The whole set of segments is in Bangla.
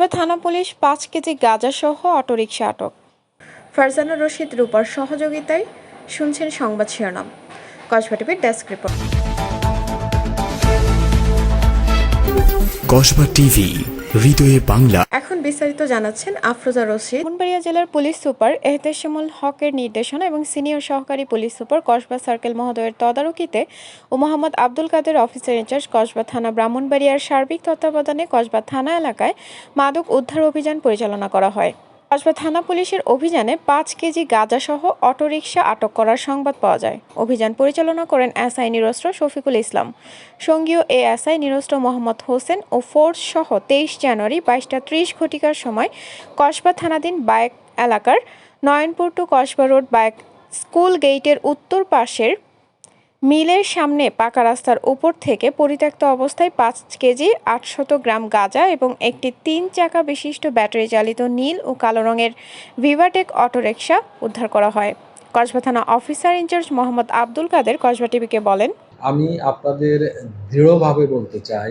তবে থানা পুলিশ পাঁচ কেজি গাঁজাসহ অটোরিকশা আটক। ফারজানা রশিদ রূপার সহযোগিতায় শুনছেন সংবাদ শিরোনাম। কসবা টিভির ডেস্ক রিপোর্ট। কসবা টিভি হৃদয়ে বাংলা। এখন বিস্তারিত জানাচ্ছেন আফরোজা রশিদ। ব্রাহ্মণবাড়িয়া জেলার পুলিশ সুপার এহতেশামুল হকের নির্দেশনা এবং সিনিয়র সহকারী পুলিশ সুপার কসবা সার্কেল মহোদয়ের তদারকিতে ও Mohammad Abdul Kader officer in charge Kasba থানা ব্রাহ্মণবাড়িয়ার সার্বিক তত্ত্বাবধানে কসবা থানা এলাকায় মাদক উদ্ধার অভিযান পরিচালনা করা হয়। কসবা থানা পুলিশের অভিযানে পাঁচ কেজি গাঁজাসহ অটোরিকশা আটক করার সংবাদ পাওয়া যায়। অভিযান পরিচালনা করেন এসআই নিরস্ত্র শফিকুল ইসলাম। সঙ্গীয় এ এসআই নিরস্ত্র মোহাম্মদ হোসেন ও ফোর্স সহ তেইশ জানুয়ারি বাইশটা ত্রিশ ঘটিকার সময় কসবা থানাধীন বায়েক এলাকার Nayanpur to Kasba road Bayek school গেটের উত্তর পাশের মিলের সামনে পাকা রাস্তার উপর থেকে পরিত্যক্ত অবস্থায় পাঁচ কেজি আটশত গ্রাম গাঁজা এবং একটি তিন চাকা বিশিষ্ট ব্যাটারি চালিত নীল ও কালো রঙের ভিভাটেক অটোরিকশা উদ্ধার করা হয়। কসবা থানা officer in charge Mohammad Abdul Kader Kasba টিভিকে বলেন, আমি আপনাদের দৃঢ়ভাবে বলতে চাই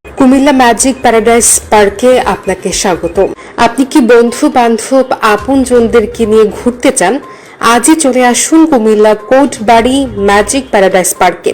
কুমিল্লা ম্যাজিক প্যারাডাইস পার্কে আপনাকে স্বাগত আপনি কি বন্ধু বান্ধব আপন জনদেরকে নিয়ে ঘুরতে চান? আজই চলে আসুন Comilla Kotbari magic paradise পার্কে।